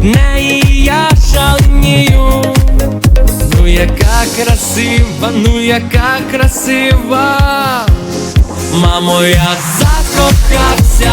від неї я шаленію. Ну яка красива, ну яка красива, мамо, я закохався,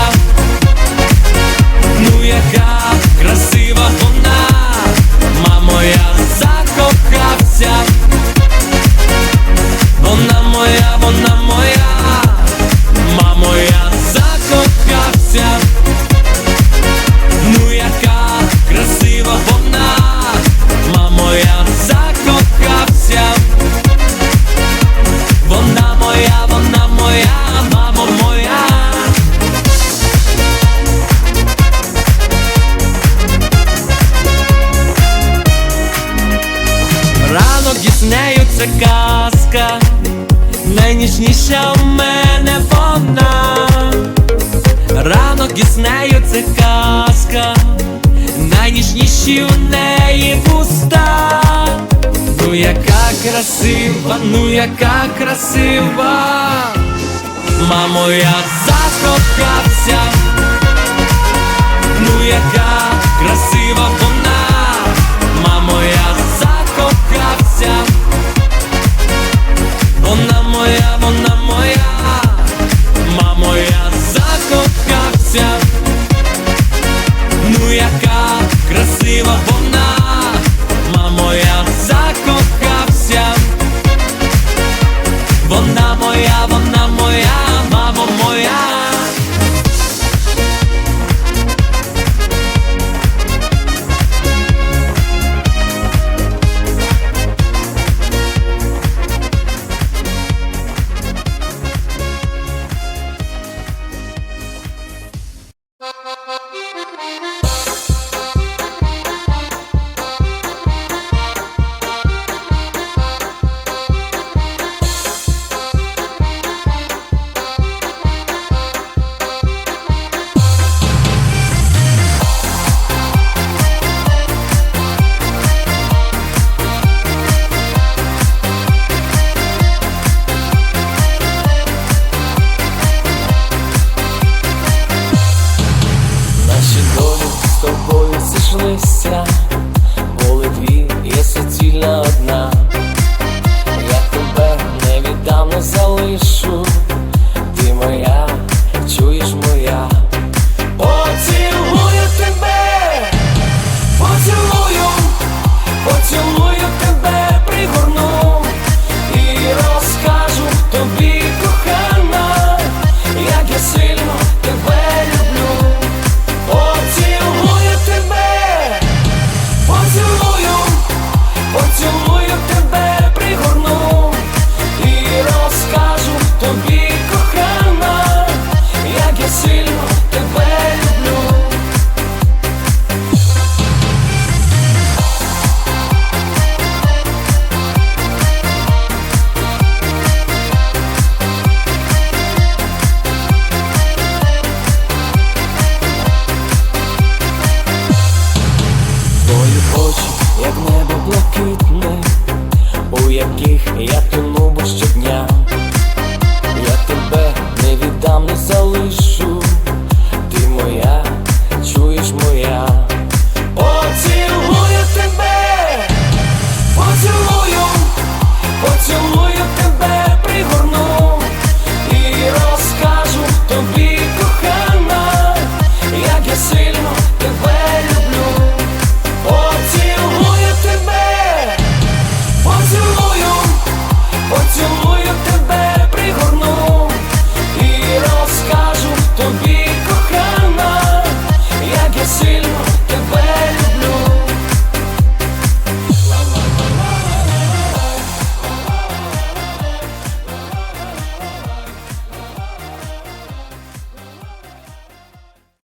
це казка, найніжніша в мене вона. Ранок із нею це казка, найніжніші у неї вуста. Ну яка красива, ну яка красива, мамо, я закохався, ну яка тобою зійшлися, були дві, є суцільна одна. Я тебе невіддавно залишу, яких я тону бо щодня. will be